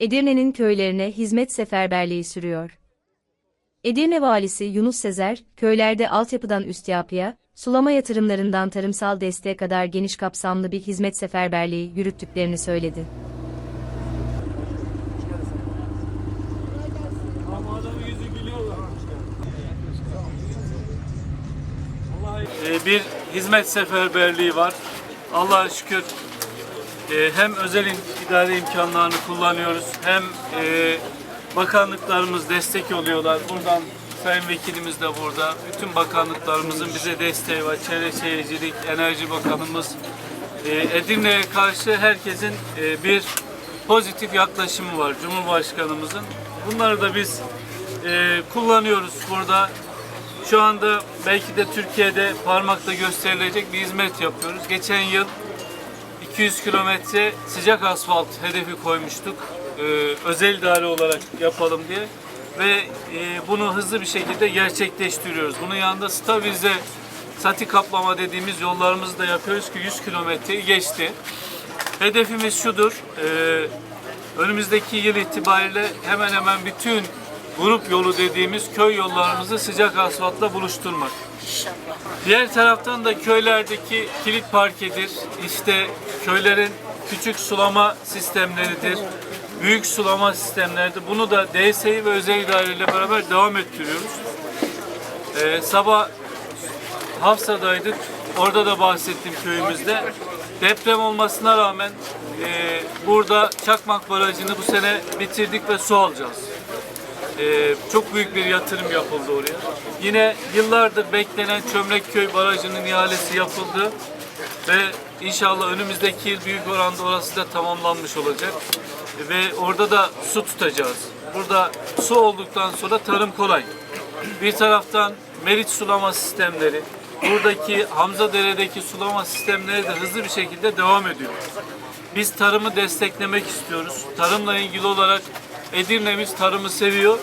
Edirne'nin köylerine hizmet seferberliği sürüyor. Edirne Valisi Yunus Sezer, köylerde altyapıdan üst yapıya, sulama yatırımlarından tarımsal desteğe kadar geniş kapsamlı bir hizmet seferberliği yürüttüklerini söyledi. Ee, bir hizmet seferberliği var. Allah'a şükür e, hem özel idare imkanlarını kullanıyoruz hem e, bakanlıklarımız destek oluyorlar. Buradan Sayın Vekilimiz de burada. Bütün bakanlıklarımızın bize desteği var. Çevre Şehircilik, Enerji Bakanımız. E, Edirne'ye karşı herkesin e, bir pozitif yaklaşımı var Cumhurbaşkanımızın. Bunları da biz e, kullanıyoruz burada. Şu anda belki de Türkiye'de parmakla gösterilecek bir hizmet yapıyoruz. Geçen yıl 200 kilometre sıcak asfalt hedefi koymuştuk. Ee, özel idare olarak yapalım diye. Ve e, bunu hızlı bir şekilde gerçekleştiriyoruz. Bunun yanında stabilize sati kaplama dediğimiz yollarımızı da yapıyoruz ki 100 kilometreyi geçti. Hedefimiz şudur. e, önümüzdeki yıl itibariyle hemen hemen bütün grup yolu dediğimiz köy yollarımızı sıcak asfaltla buluşturmak. Diğer taraftan da köylerdeki kilit parkedir. İşte köylerin küçük sulama sistemleridir. Büyük sulama sistemleridir. Bunu da DSİ ve özel idareyle beraber devam ettiriyoruz. Ee, sabah Hafsa'daydık. Orada da bahsettim köyümüzde. Deprem olmasına rağmen e, burada Çakmak Barajı'nı bu sene bitirdik ve su alacağız. Ee, çok büyük bir yatırım yapıldı oraya. Yine yıllardır beklenen Çömrekköy Barajı'nın ihalesi yapıldı ve inşallah önümüzdeki yıl büyük oranda orası da tamamlanmış olacak ve orada da su tutacağız. Burada su olduktan sonra tarım kolay. Bir taraftan Meriç sulama sistemleri, buradaki Hamzadere'deki sulama sistemleri de hızlı bir şekilde devam ediyor. Biz tarımı desteklemek istiyoruz. Tarımla ilgili olarak Edirne'miz tarımı seviyor.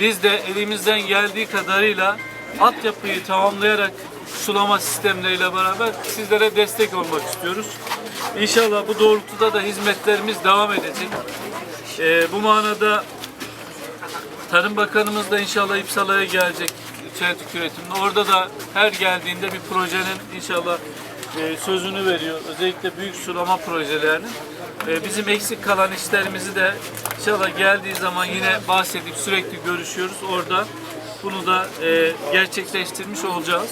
Biz de elimizden geldiği kadarıyla altyapıyı tamamlayarak sulama sistemleriyle beraber sizlere destek olmak istiyoruz. İnşallah bu doğrultuda da hizmetlerimiz devam edecek. Ee, bu manada Tarım Bakanımız da inşallah İpsala'ya gelecek çeltik üretiminde. Orada da her geldiğinde bir projenin inşallah e, sözünü veriyor. Özellikle büyük sulama projelerinin. E, bizim eksik kalan işlerimizi de inşallah geldiği zaman yine bahsedip sürekli görüşüyoruz. Orada bunu da e, gerçekleştirmiş olacağız.